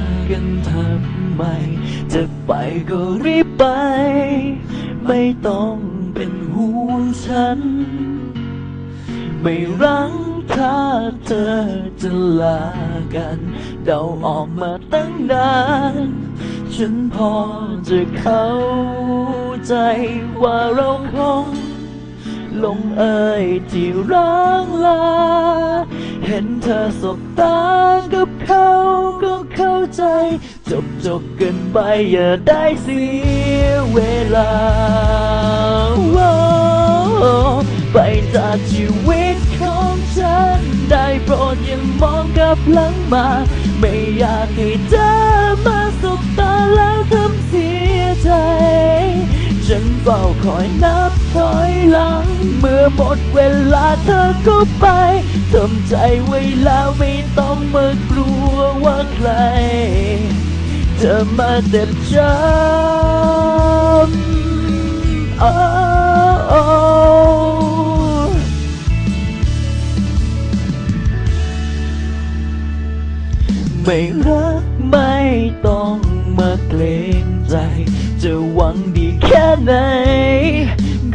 ากันทำไม จะไปก็รีบไป ไม่ต้องเป็นห่วงฉัน ไม่รังถ้าเธอจะลากัน เดาออกมาตั้งนาน ฉันพอจะเข้าใจว่าเราคงลงเอ่ยที่ร้างลา เห็นเธอสบตากับเขาก็เข้า ใจ จบจบกันไปอย่าได้เสียเวลา ไปจากชีวิตของฉัน ได้โปรดอย่ามองกลับหลังมา ไม่อยากให้เธอมาสบตาแล้วทำเสียใจ ฉันเฝ้าคอยนับถอยหลัง เมื่อหมดเวลาเธอก็ไปทำใจไว้แล้วไม่ต้องมากลัวว่าใคร จะมาเจ็บช้ำโอ้โอ้ไม่รักไม่ต้อง มาเกรงใจ จะหวังดีแค่ไหน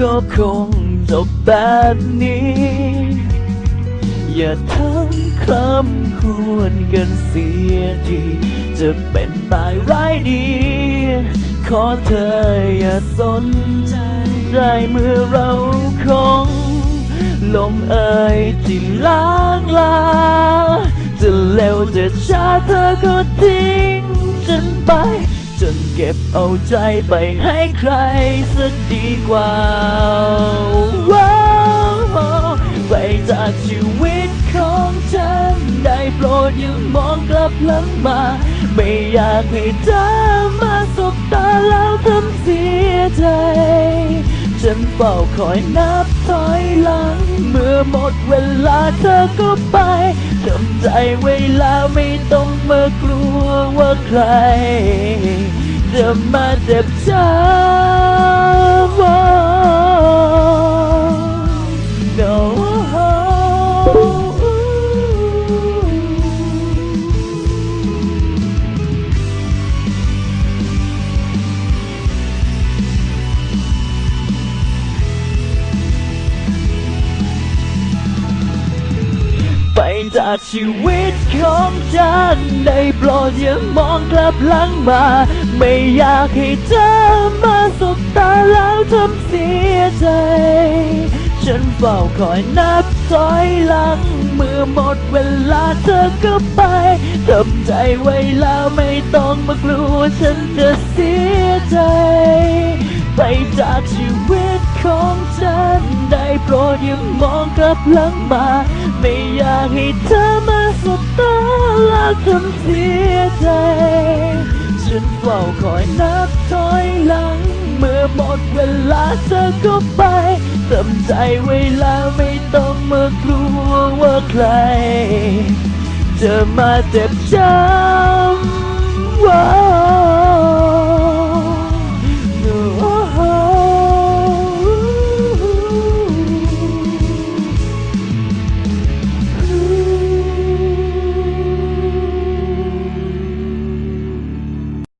ก็คงจบแบบนี้ อย่าทำคลำควรกันเสียที จะเป็นตายร้ายดี ขอเธออย่าสนใจเมื่อเราคง ลมเอ่ยที่ล้างลาจะเร็วจะช้าเธอก็ทิ้ง บเอาใจไปให้ใครสักดีกว่าว้าวไปจากชีวิตของฉัน ได้โปรดอย่ามองกลับหลังมา ไม่อยากให้เธอมาสบตาแล้วทำเสียใจ ฉันเฝ้าคอยนับถอยหลัง เมื่อหมดเวลาเธอก็ไปทำใจไว้แล้วไม่ต้องมากลัวว่าใคร จะม ชีวิตของฉันได้โปรดอย่ามองกลับหลังมา ไม่อยากให้เธอมาสบตาแล้วทำเสียใจ ฉันเฝ้าคอยนับถอยหลัง เมื่อหมดเวลาเธอก็ไปทำใจไว้แล้วไม่ต้องมากลัวฉันจะเสียใจ ไปจากชีวิต ด้โปรดอย่ามองกลับหลังมา ไม่อยากให้เธอมาสบตาแล้วทำเสียใจ ฉันเฝ้าคอยนับถอยหลัง เมื่อหมดเวลาเธอก็ไปทำใจไว้แล้วไม่ต้องมากลัวว่าใคร จะมาเจ็บช้ำ